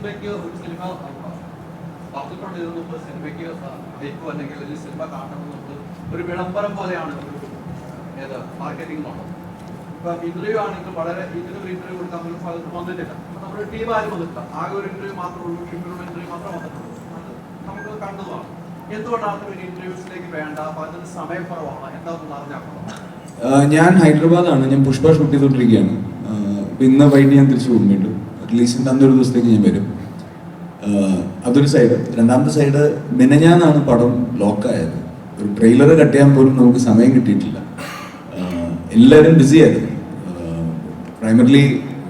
സിനിമയ്ക്ക് ഒരു സിനിമ പറഞ്ഞിട്ടുണ്ട് ഇതിനു മുമ്പ് സിനിമയ്ക്ക് ഹൈപ്പ് അല്ലെങ്കിൽ ഒരു സിനിമ കാണണമെന്നുണ്ട് ഒരു വിളംബരം പോലെയാണ് ഏത് മാർക്കറ്റിംഗ് എന്നുള്ളത് ഇപ്പൊ ഇന്റർവ്യൂ ആണെങ്കിൽ വളരെ ഇതിനൊരു ഇന്റർവ്യൂ കൊടുക്കാൻ പോലും പലർക്കും വന്നിട്ടില്ല. നമ്മുടെ ടീം ആരും വന്നിട്ടില്ല. ആകെ ഒരു ഇന്റർവ്യൂ മാത്രമേ ഉള്ളൂ. ഇന്റർവ്യൂ മാത്രമേ വന്നിട്ടുള്ളൂ. നമുക്ക് കണ്ടതാണ് എന്തുകൊണ്ടാണ് വേണ്ട? ഞാൻ ഹൈദരാബാദാണ് ഞാൻ പുഷ്പ ഷൂട്ട് ഇപ്പൊ ഇന്ന് വൈകിട്ട് ഞാൻ തിരിച്ചു പോകും റിലീസിന്റെ അന്നൊരു ദിവസത്തേക്ക് ഞാൻ വരും. അതൊരു സൈഡ് രണ്ടാമത്തെ സൈഡ് മിനഞ്ഞാന്നാണ് പടം ലോക്കായത്. ഒരു ട്രെയിലർ കട്ട് ചെയ്യാൻ പോലും നമുക്ക് സമയം കിട്ടിയിട്ടില്ല. എല്ലാവരും ബിസി ആയിരുന്നു. പ്രൈമറിലി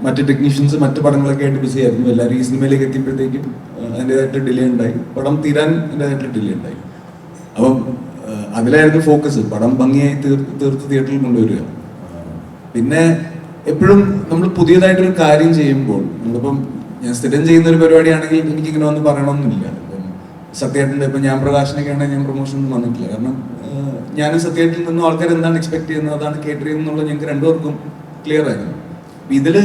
മറ്റ് ടെക്നീഷ്യൻസ് മറ്റ് പടങ്ങളൊക്കെ ആയിട്ട് ബിസി ആയിരുന്നു. എല്ലാവരും ഈ സിനിമയിലേക്ക് എത്തിയപ്പോഴത്തേക്കും അതിന്റെതായിട്ട് ഡിലേ ഉണ്ടായി. പടം തീരാൻ അതിന്റെതായിട്ട് ഡിലേ ഉണ്ടായി. അപ്പം അതിലായിരുന്നു ഫോക്കസ് പടം ഭംഗിയായി തീർത്ത് തീർത്ത് തിയേറ്ററിൽ കൊണ്ടുവരിക. പിന്നെ എപ്പോഴും നമ്മൾ പുതിയതായിട്ടൊരു കാര്യം ചെയ്യുമ്പോൾ നമ്മളിപ്പം ഞാൻ സ്ഥിരം ചെയ്യുന്ന ഒരു പരിപാടിയാണെങ്കിൽ എനിക്ക് ഇങ്ങനെ ഒന്നും പറയണമെന്നില്ല സത്യേട്ടന്റെ ഇപ്പം ഞാൻ പ്രകാശനൊക്കെ ആണെങ്കിൽ ഞാൻ പ്രൊമോഷൻ ഒന്നും വന്നിട്ടില്ല. കാരണം ഞാനും സത്യേട്ടിൽ നിന്നും ആൾക്കാർ എന്താണ് എക്സ്പെക്ട് ചെയ്യുന്നത് അതാണ് കേട്ടർ ചെയ്യുന്നത് ഞങ്ങൾക്ക് രണ്ടുപേർക്കും ക്ലിയർ ആയിരുന്നു. ഇതിൽ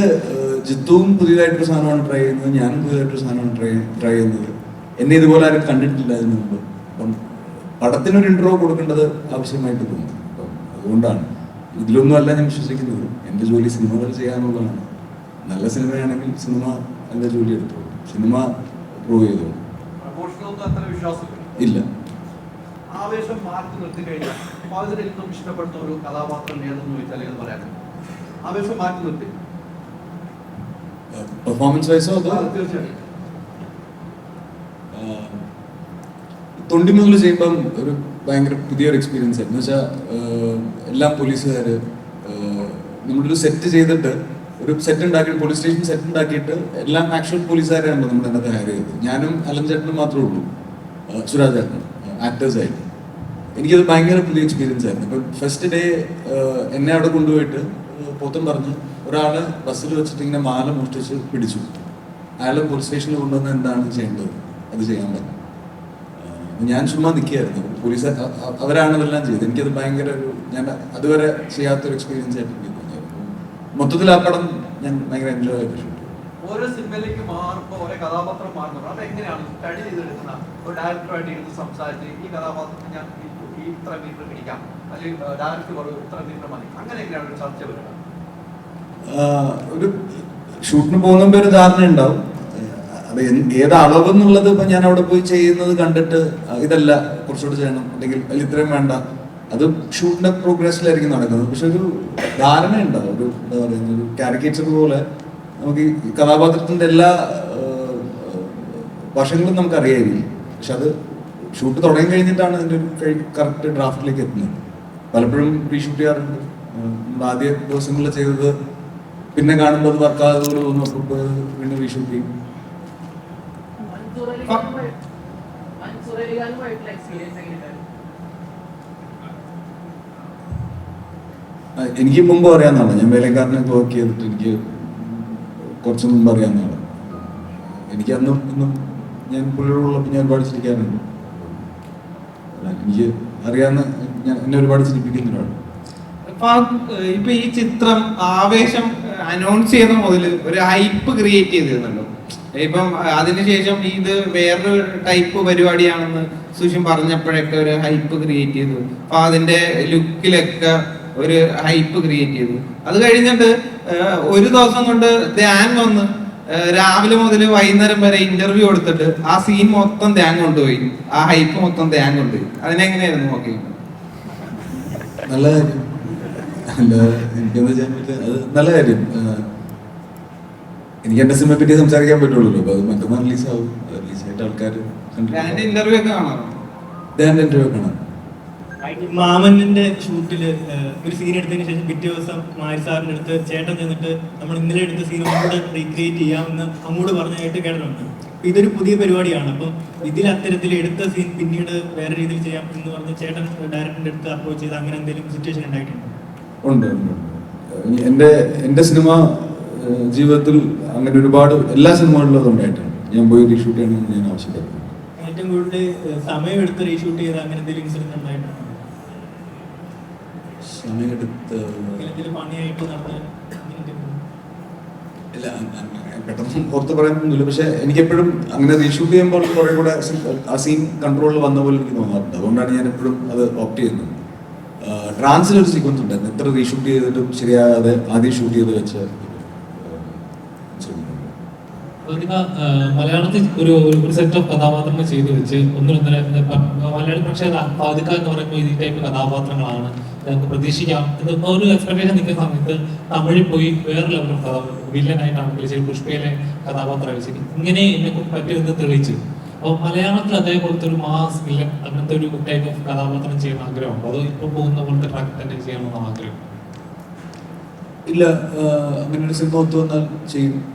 ജിത്തുവും പുതിയതായിട്ടൊരു സാധനമാണ് ട്രൈ ചെയ്യുന്നത് ഞാനും പുതിയതായിട്ടൊരു സാധനമാണ് ട്രൈ ട്രൈ ചെയ്യുന്നത്. എന്നെ ഇതുപോലെ ആരും കണ്ടിട്ടില്ല അതിന് മുമ്പ്. അപ്പം പടത്തിനൊരു ഇൻട്രോ കൊടുക്കേണ്ടത് ആവശ്യമായിട്ട് തോന്നുന്നു. അതുകൊണ്ടാണ്. ഇതിലൊന്നും അല്ല ഞാൻ വിശ്വസിക്കുന്നത്. എന്റെ ജോലി സിനിമകൾ ചെയ്യാനുള്ളതാണ്. നല്ല സിനിമയാണെങ്കിൽ സിനിമ എന്റെ ജോലി എടുത്തോളൂ. സിനിമ പ്രൂവ് ചെയ്തോളൂ. ഇല്ല. ആവേശം മാറ്റി നിർത്തി കഴിഞ്ഞാൽ പലതിൽ നിന്നും ഇഷ്ടപ്പെടുന്ന ഒരു കഥാപാത്രം ഏതെന്ന് ചോദിച്ചാൽ ഏത് പറയാൻ ആവേശം മാറ്റി നിർത്തി. പെർഫോമൻസ് വൈസോ അതോ? ആ, തീർച്ചയായും തൊണ്ടിമുതൽ ചെയ്യുമ്പം ഒരു ഭയങ്കര പുതിയൊരു എക്സ്പീരിയൻസ് ആയിരുന്നു. വെച്ചാൽ എല്ലാ പോലീസുകാർ നമ്മളൊരു സെറ്റ് ചെയ്തിട്ട് ഒരു സെറ്റ് ഉണ്ടാക്കിയിട്ട് പോലീസ് സ്റ്റേഷൻ സെറ്റ് ഉണ്ടാക്കിയിട്ട് എല്ലാം ആക്ച്വൽ പോലീസുകാരെയാണ് നമ്മൾ അതിനകത്ത് ഹയർ ചെയ്തത്. ഞാനും അലൻ ചേട്ടനും മാത്രമേ ഉള്ളൂ. സുരാജ് ചേട്ടനും ആക്ടേഴ്സായിട്ട് എനിക്കത് ഭയങ്കര പുതിയ എക്സ്പീരിയൻസ് ആയിരുന്നു. ഇപ്പം ഫസ്റ്റ് ഡേ എന്നെ അവിടെ കൊണ്ടുപോയിട്ട് പോത്തം പറഞ്ഞ് ഒരാൾ ബസ്സിൽ വെച്ചിട്ട് ഇങ്ങനെ മാല മോഷ്ടിച്ച് പിടിച്ചു. അയാളെ പോലീസ് സ്റ്റേഷനിൽ കൊണ്ടുവന്ന് എന്താണ് ചെയ്യേണ്ടത്? അത് ചെയ്യാൻ ആഹ് ഞാൻ ചുമ്മാ നിൽക്കുകയായിരുന്നു. പോലീസ് അവരാണ് ഇതെല്ലാം ചെയ്തത്. എനിക്കത് ഭയങ്കര ഒരു ഞാൻ അതുവരെ ചെയ്യാത്തൊരു എക്സ്പീരിയൻസ് ആയിട്ട് എനിക്ക് തോന്നിയായിരുന്നു. മൊത്തത്തിൽ ആ പടം ഞാൻ ഭയങ്കര എൻജോയ് ആയിട്ട് ഷൂട്ട് ഓരോ സിനിമയിലേക്ക് മാറുമ്പോൾ ഓരോ കഥാപാത്രം മാറുന്നത് അത് എങ്ങനെയാണ് സ്റ്റഡി ചെയ്തെടുക്കുന്ന ഒരു ഡയറക്ടറായിട്ട് ഇരുന്ന് സംസാരിച്ച് ഈ കഥാപാത്രത്തിന് ഞാൻ ഈ- ഈ ഇത്ര മീറ്റർ പിടിക്കാം അല്ലെങ്കിൽ ഡയറക്ടർ പറയും ഇത്ര മീറ്റർ മതി. അങ്ങനെ എങ്ങനെയാണ് ഒരു ചർച്ച വരുന്നത്? ഒരു ഷൂട്ടിന് പോകുന്ന ഒരു ധാരണ ഉണ്ടാവും അത് ഏതളവെന്നുള്ളത് ഏത് അളവ് എന്നുള്ളത് ഇപ്പൊ ഞാൻ അവിടെ പോയി ചെയ്യുന്നത് കണ്ടിട്ട് ഇതല്ല കുറച്ചുകൂടെ ചെയ്യണം. അല്ലെങ്കിൽ ഇത്രയും വേണ്ട. അത് ഷൂട്ടിന്റെ പ്രോഗ്രസ്സിലായിരിക്കും നടക്കുന്നത്. പക്ഷെ ഒരു ധാരണ ഉണ്ടാവും ഒരു എന്താ പറയുന്നത് ഒരു കാരിക്കേച്ചർ പോലെ നമുക്ക് ഈ കഥാപാത്രത്തിന്റെ എല്ലാ വശങ്ങളും നമുക്ക് അറിയായിരിക്കും. പക്ഷെ അത് ഷൂട്ട് തുടങ്ങി കഴിഞ്ഞിട്ടാണ് അതിന്റെ ഒരു കറക്റ്റ് ഡ്രാഫ്റ്റിലേക്ക് എത്തുന്നത്. പലപ്പോഴും റീഷൂട്ട് ചെയ്യാറുണ്ട്. ആഹ് നമ്മൾ ആദ്യ ദിവസങ്ങളിൽ ചെയ്തത് പിന്നെ കാണുമ്പോൾ അത് വർക്കാതെ പോലെ തോന്നും അപ്പോൾ വീണ്ടും റീഷൂട്ട് ചെയ്യും മൻസൂറലികളുമായിട്ടുള്ള എക്സ്പീരിയൻസ് എങ്ങനെയുണ്ടായിരുന്നു ആ, എനിക്ക് മുമ്പ് അറിയാവുന്നതാണ് ഞാൻ വേലക്കാരനൊക്കെ വർക്ക് ചെയ്തിട്ട് എനിക്ക് കുറച്ച് മുമ്പ് അറിയാവുന്നതാണ് എനിക്ക് അന്നും ഇന്നും ഞാൻ പുള്ളിയോടുള്ളപ്പോൾ ഞാൻ ഒരുപാട് ചിരിക്കാറുണ്ട്. എനിക്ക് അറിയാവുന്ന ഞാൻ എന്നെ ഒരുപാട് ചിരിപ്പിക്കുന്ന ഒരാൾ ഇപ്പൊ ഈ ചിത്രം ആവേശം അനൗൺസ് ചെയ്യുന്ന മുതൽ ഒരു ഹൈപ്പ് ക്രിയേറ്റ് ചെയ്തിരുന്നല്ലോ. ഇപ്പം അതിനുശേഷം ഇത് വേറൊരു ടൈപ്പ് പരിപാടിയാണെന്ന് സുഷിൻ പറഞ്ഞപ്പോഴൊക്കെ ഒരു ഹൈപ്പ് ക്രിയേറ്റ് ചെയ്തു. അപ്പൊ അതിന്റെ ലുക്കിലൊക്കെ ഒരു ഹൈപ്പ് ക്രിയേറ്റ് ചെയ്തു. അത് കഴിഞ്ഞിട്ട് ഒരു ദിവസം കൊണ്ട് ധ്യാൻ വന്ന് രാവിലെ മുതൽ വൈകുന്നേരം വരെ ഇന്റർവ്യൂ കൊടുത്തിട്ട് ആ സീൻ മൊത്തം ധ്യാൻ കൊണ്ടുപോയി. ആ ഹൈപ്പ് മൊത്തം ധ്യാൻ കൊണ്ടുപോയി. അതിനെങ്ങനെയായിരുന്നു നോക്കി നല്ല കാര്യം. നല്ല കാര്യം. എനിക്ക് എന്റെ സിനിമയെ പറ്റി സംസാരിക്കാൻ പറ്റുള്ളൂ. അപ്പൊ അത് മറ്റന്നാൾ റിലീസ് ആവും. റിലീസായിട്ട് ആൾക്കാർ ഇന്റർവ്യൂ ഒക്കെ ഇന്റർവ്യൂ കാണാം മാമന്റെ ഷൂട്ടിൽ ഒരു സീൻ എടുത്തതിന് ശേഷം പിറ്റേ ദിവസം മാരി സാറിന്റെ അടുത്ത് ചേട്ടൻ ചെന്നിട്ട് നമ്മൾ ഇന്നലെ എടുത്ത സീൻ ഒന്നുകൂടെ റീക്രിയേറ്റ് ചെയ്യാമെന്ന് അങ്ങോട്ട് പറഞ്ഞായിട്ട് കേട്ടിട്ടുണ്ട്. ഇതൊരു പുതിയ പരിപാടിയാണ്. അപ്പം ഇതിൽ അത്തരത്തിൽ എടുത്ത സീൻ പിന്നീട് വേറെ രീതിയിൽ ചെയ്യാം എന്ന് പറഞ്ഞ് ചേട്ടൻ ഡയറക്ടറിന്റെ അടുത്ത് അപ്രോച്ച് ചെയ്ത് അങ്ങനെ എന്തെങ്കിലും സിറ്റുവേഷൻ ഉണ്ടായിട്ടുണ്ട്? ഉണ്ട് ഉണ്ട് എന്റെ എന്റെ എന്റെ സിനിമ ജീവിതത്തിൽ അങ്ങനെ ഒരുപാട് എല്ലാ സിനിമകളിലും അത് ഉണ്ടായിട്ടുണ്ട്. ഞാൻ പോയി റീഷൂട്ട് ചെയ്യണമെന്ന് ഞാൻ ആവശ്യപ്പെട്ടു. ഏറ്റവും കൂടുതൽ ഏഹ്, സമയം എടുത്ത് റീഷൂട്ട് ചെയ്ത അങ്ങനെ എന്തെങ്കിലും ഇൻസിഡന്റ് ഉണ്ടായിട്ടുണ്ട്? സമയമെടുത്ത് പണിയായിട്ട് ഇല്ല പെട്ടെന്ന് പുറത്ത് പറയാനൊന്നുമില്ല പക്ഷെ എനിക്കെപ്പോഴും അങ്ങനെ റീഷൂട്ട് ചെയ്യുമ്പോൾ കുറെ കൂടെ ആ സീൻ കൺട്രോളിൽ വന്ന പോലെ എനിക്ക് തോന്നാറുണ്ട്. അതുകൊണ്ടാണ് ഞാൻ എപ്പോഴും അത് ഓപ്റ്റ് ചെയ്യുന്നത്. ട്രാൻസിലൊരു സീക്വൻസ് ഉണ്ടായിരുന്നു. എത്ര റീഷൂട്ട് ചെയ്തിട്ടും ശരിയാകാതെ ആദ്യം ഷൂട്ട് ചെയ്ത് വെച്ച് മലയാളത്തിൽ ഒരു ഒരു- സെറ്റ് ഓഫ് കഥാപാത്രങ്ങൾ ചെയ്തു വെച്ച് ഒന്നിനൊന്നിനെ മലയാളം പ്രേക്ഷകർ പാതിക്ക എന്ന് പറയുമ്പോൾ ഈ ടൈപ്പ് കഥാപാത്രങ്ങളാണ്. നമുക്ക് പ്രതീക്ഷിക്കാം. ഇത് ഇപ്പൊ ഒരു എക്സ്പെക്ടേഷൻ നിൽക്കുന്ന സമയത്ത് തമിഴിൽ പോയി വേറെ ലെവൽ കഥാപാത്രം വില്ലനായിട്ടാണെങ്കിൽ ശരി പുഷ്പയിലെ കഥാപാത്രം ശരി ഇങ്ങനെ എന്നെ പറ്റുമെന്ന് തെളിയിച്ചു. അപ്പോൾ മലയാളത്തിൽ അതേപോലത്തെ ഒരു മാസ് വില്ലൻ അങ്ങനത്തെ ഒരു ടൈപ്പ് ഓഫ് കഥാപാത്രം ചെയ്യുന്ന ആഗ്രഹമുണ്ടോ? അതോ ഇപ്പോൾ പോകുന്ന പോലത്തെ ട്രാക്ക് തന്നെ ചെയ്യണമെന്ന ആഗ്രഹം? ഇല്ല അങ്ങനെ ഒരു സിനിമ ഒത്തു വന്നാൽ ചെയ്യും.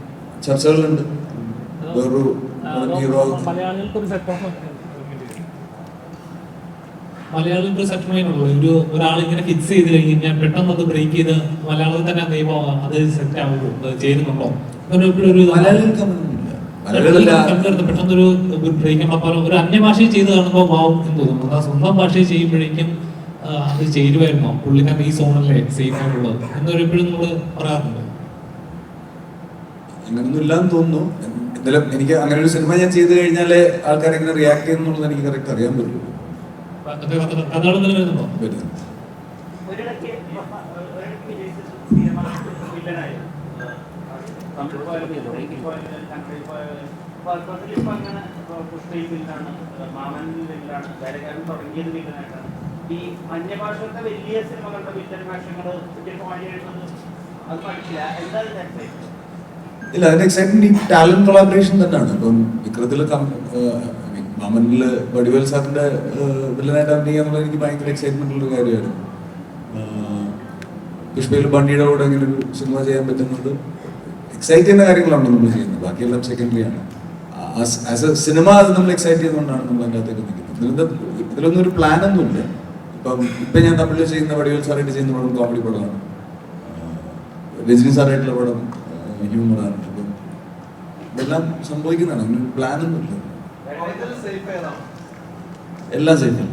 ചർച്ചകളുണ്ട്. വേറൊരു ഹീറോ ഒരു സെറ്റ് മലയാളം ഒരു സെറ്റിൽമെന്റ് ഉള്ളൂ ഒരു ഒരാൾ ഇങ്ങനെ ഫിക്സ് ചെയ്ത് കഴിഞ്ഞാൽ പെട്ടെന്ന് അത് ബ്രേക്ക് ചെയ്ത് മലയാളത്തിൽ തന്നെ നിയമം അത് സെറ്റ് ആവുള്ളൂ. അത് ചെയ്യുന്നുണ്ടോ പെട്ടെന്നൊരു ബ്രേക്ക് അപ്പോൾ ഒരു അന്യഭാഷയിൽ ചെയ്ത് കാണുമ്പോൾ വാവും എന്ന് തോന്നുന്നു എന്നാൽ സ്വന്തം ഭാഷയിൽ ചെയ്യുമ്പോഴേക്കും അത് ചേരുമായിരുന്നോ. പുള്ളിക്കാരൻ ഈ സോണല്ലേ സേഫ് ആയിട്ടുള്ളത് എന്നൊരു എപ്പോഴും നമ്മൾ പറയാറുണ്ട്. അങ്ങനൊന്നും ഇല്ലാന്ന് തോന്നുന്നു. എന്തായാലും എനിക്ക് അങ്ങനെ ഒരു സിനിമ ഞാൻ ചെയ്തു കഴിഞ്ഞാലേ ആൾക്കാർ എങ്ങനെ റിയാക്ട് ചെയ്യുന്നുള്ളത് എനിക്ക് കറക്റ്റ് അറിയാൻ പറ്റും. ഈ വലിയ ഇല്ല അതിന്റെ എക്സൈറ്റ്മെന്റ് ഈ ടാലന്റ് കൊളാബറേഷൻ തന്നെയാണ്. ഇപ്പം ഏഹ്, മാമനിൽ വടിവേൽ സാറിന്റെ വില്ലനായിട്ട് അഭിനയിക്കുക എന്നുള്ളത് എനിക്ക് ഭയങ്കര എക്സൈറ്റ്മെന്റ് ഉള്ള ഏഹ്, പുഷ്പയിൽ ബണ്ണിയുടെ കൂടെ ഇങ്ങനെ ഒരു സിനിമ ചെയ്യാൻ പറ്റുന്നത് എക്സൈറ്റ് ചെയ്യുന്ന കാര്യങ്ങളാണ് നമ്മൾ ചെയ്യുന്നത്. ബാക്കിയെല്ലാം സെക്കൻഡറി ആണ്. ആസ് എ സിനിമ അത് നമ്മൾ എക്സൈറ്റ് ചെയ്യുന്നതുകൊണ്ടാണ് നമ്മൾ അതിന്റെ അകത്തേക്ക് നിൽക്കുന്നത്. ഇതിലൊന്നും ഒരു പ്ലാൻ ഒന്നുമില്ല ഇപ്പം ഇപ്പം ഞാൻ തമിഴിൽ ചെയ്യുന്ന വടിവേൽ സാറായിട്ട് ചെയ്യുന്ന പടം കോമഡി പടമാണ്. രജനി സാറായിട്ടുള്ള പടം ഹ്യൂമറാണ് അപ്പം ഇതെല്ലാം സംഭവിക്കുന്നതാണ്. അങ്ങനെ പ്ലാൻ ഇല്ല. സേഫ് എല്ലാം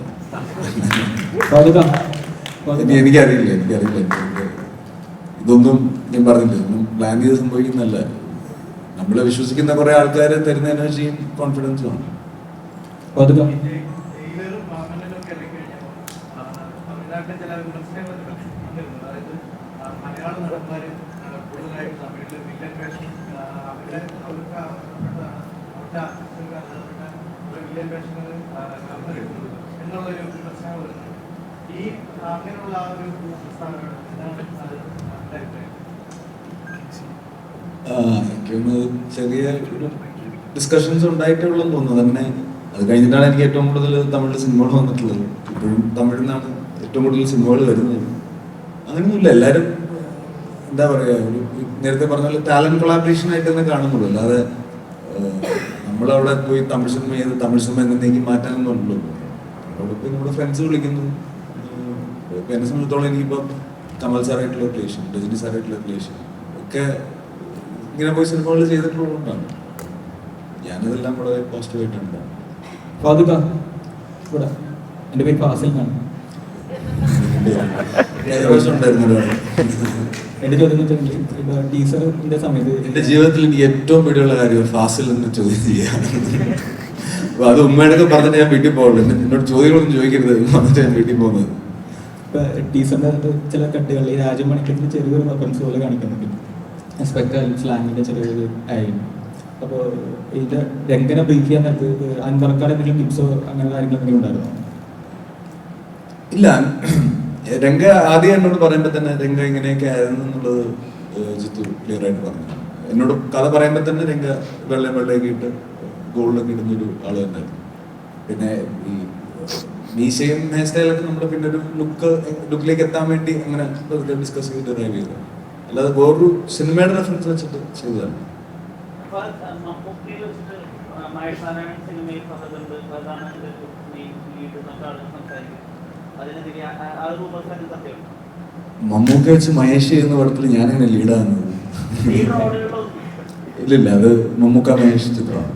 പാതുക എനിക്കറിയില്ല എനിക്കറിയില്ല എനിക്ക് ഇതൊന്നും ഞാൻ പറഞ്ഞില്ല. ഇതൊന്നും പ്ലാൻ ചെയ്ത് സംഭവിക്കുന്നല്ല നമ്മളെ വിശ്വസിക്കുന്ന കുറെ ആൾക്കാരെ തരുന്ന എനർജിയും കോൺഫിഡൻസും ആണ് മലയാള ട്രെയിലറും ഈ ഒരു ചെറിയ ഡിസ്കഷൻസ് ഉണ്ടായിട്ടുള്ളെന്ന് തോന്നുന്നു. തന്നെ അത് കഴിഞ്ഞിട്ടാണ് എനിക്ക് ഏറ്റവും കൂടുതൽ തമിഴിൽ സിനിമകൾ വന്നിട്ടുള്ളത്. ഇപ്പോഴും തമിഴിൽ നിന്നാണ് ഏറ്റവും കൂടുതൽ സിനിമകൾ വരുന്നത്. അങ്ങനെയൊന്നുമില്ല. എല്ലാവരും എന്താ പറയുക ഒരു നേരത്തെ പറഞ്ഞ പോലെ ടാലന്റ് കൊളാബറേഷൻ ആയിട്ട് തന്നെ കാണുന്നുള്ളൂ. അല്ലാതെ നമ്മളവിടെ പോയി തമിഴ് സിനിമ ചെയ്ത് തമിഴ് സിനിമ എന്നേക്ക് മാറ്റാനൊന്നും ഉള്ളൂ അവിടെ പോയി നമ്മുടെ ഫ്രണ്ട്സ് വിളിക്കുന്നു. ഇപ്പം എന്നെ സംബന്ധിച്ചിടത്തോളം എനിക്കിപ്പം കമൽ സാറായിട്ടുള്ള റിലേഷൻ രജനി സാറായിട്ടുള്ള റിലേഷൻ ഒക്കെ ഇങ്ങനെ പോയി സിനിമകൾ ചെയ്തിട്ടുള്ളതുകൊണ്ടാണ്. ഞാനിതെല്ലാം വളരെ പോസിറ്റീവായിട്ടുണ്ട് പാതുക ഇവിടെ. എന്റെ പേര് ഫാസിൽ എന്നാണ്. ഏകദേശം ഉണ്ടായിരുന്നു ഒരാൾ. ചോദ്യം ഇപ്പോൾ സമയത്ത് എന്റെ ജീവിതത്തിൽ എനിക്ക് ഏറ്റവും പേടിയുള്ള കാര്യം ഫാസിൽ എന്ന് ചോദ്യം ചെയ്യാൻ അപ്പൊ അത് ഉമ്മയോടൊക്കെ പറഞ്ഞിട്ട് ഞാൻ വീട്ടിൽ പോകുള്ളൂ എന്നോട് ചോദ്യങ്ങളൊന്നും ചോദിക്കരുത് പറഞ്ഞിട്ട് ഞാൻ വീട്ടിൽ പോകുന്നത്. ചില കട്ടുകളിൽ രാജമണിക്കത്തിന് ചെറിയൊരു റെഫറൻസ് പോലെ കാണിക്കുന്നുണ്ട്. സ്പെക്ടൽ സ്ലാങ്ങിന്റെ ചെറിയൊരു ആയിരുന്നു അപ്പോൾ ഇതിന്റെ രംഗനെ ബ്രീഫ് ചെയ്യാൻ നേരത്ത് അൻവർക്കാട് എന്തെങ്കിലും ടിപ്സോ അങ്ങനെ കാര്യങ്ങൾ എന്തെങ്കിലും ഉണ്ടായിരുന്നോ? ഇല്ല. രംഗ ആദ്യം എന്നോട് പറയുമ്പോൾ തന്നെ രംഗ ഇങ്ങനെയൊക്കെ ആയിരുന്നു എന്നുള്ളത് ജിത്തു ക്ലിയർ ആയിട്ട് പറഞ്ഞു എന്നോട് കഥ പറയുമ്പോൾ തന്നെ രംഗ വെള്ളം വെള്ളയൊക്കെ ഇട്ട് ഗോൾഡൊക്കെ ഇടുന്നൊരു ആൾ തന്നെയായിരുന്നു പിന്നെ ഈ മീശയും ഹെയർ സ്റ്റൈലൊക്കെ നമ്മൾ പിന്നെ ഒരു ലുക്ക് ലുക്കിലേക്ക് എത്താൻ വേണ്ടി അങ്ങനെ ഡിസ്കസ് ചെയ്ത് ഡ്രൈവ് ചെയ്തു അല്ലാതെ വേറൊരു സിനിമയുടെ റെഫറൻസ് വെച്ചിട്ട് ചെയ്തതാണ് സിനിമയിൽ മമ്മൂക്ക വെച്ച് മഹേഷ് എന്ന പടത്തിൽ ഞാനങ്ങനെ ലീഡാകുന്നത് ഇല്ലില്ല അത് മമ്മൂക്ക മഹേഷ് ചിത്രമാണ്.